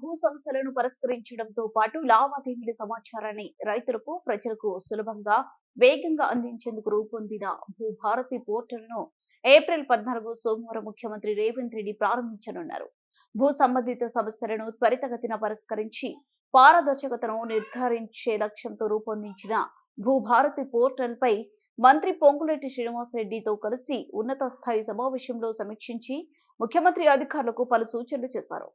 భూ సమస్యలను పరిష్కరించడంతో పాటు లావాదేవీల సమాచారాన్ని రైతులకు ప్రజలకు సులభంగా వేగంగా అందించేందుకు రూపొందిన భూభారతి పోర్టల్ను ఏప్రిల్ పద్నాలుగు సోమవారం ముఖ్యమంత్రి రేవంత్ రెడ్డి ప్రారంభించనున్నారు. భూ సంబంధిత సమస్యలను త్వరితగతిన పరిష్కరించి పారదర్శకతను నిర్ధారించే లక్ష్యంతో రూపొందించిన భూభారతి పోర్టల్ పై మంత్రి పొంగులేటి శ్రీనివాసరెడ్డితో కలిసి ఉన్నత స్థాయి సమావేశంలో సమీక్షించి ముఖ్యమంత్రి అధికారులకు పలు సూచనలు చేశారు.